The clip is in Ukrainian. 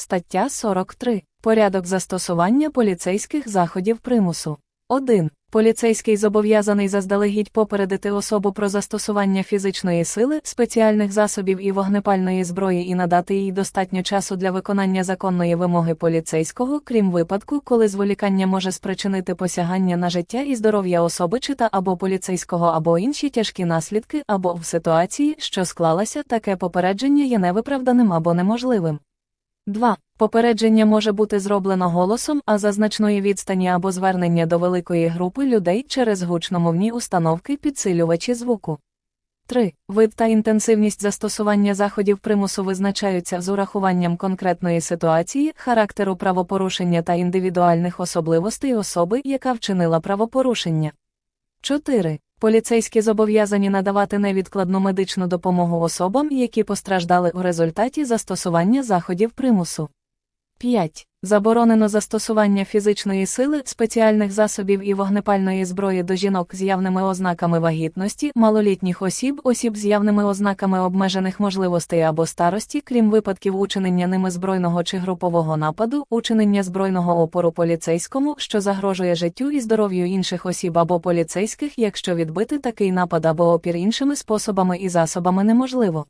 Стаття 43. Порядок застосування поліцейських заходів примусу. 1. Поліцейський зобов'язаний заздалегідь попередити особу про застосування фізичної сили, спеціальних засобів і вогнепальної зброї і надати їй достатньо часу для виконання законної вимоги поліцейського, крім випадку, коли зволікання може спричинити посягання на життя і здоров'я особи чи та або поліцейського або інші тяжкі наслідки, або в ситуації, що склалася, таке попередження є невиправданим або неможливим. 2. Попередження може бути зроблено голосом, а за значної відстані або звернення до великої групи людей через гучномовні установки підсилювачі звуку. 3. Вид та інтенсивність застосування заходів примусу визначаються з урахуванням конкретної ситуації, характеру правопорушення та індивідуальних особливостей особи, яка вчинила правопорушення. 4. Поліцейські зобов'язані надавати невідкладну медичну допомогу особам, які постраждали у результаті застосування заходів примусу. 5. Заборонено застосування фізичної сили, спеціальних засобів і вогнепальної зброї до жінок з явними ознаками вагітності, малолітніх осіб, осіб з явними ознаками обмежених можливостей або старості, крім випадків учинення ними збройного чи групового нападу, учинення збройного опору поліцейському, що загрожує життю і здоров'ю інших осіб або поліцейських, якщо відбити такий напад або опір іншими способами і засобами неможливо.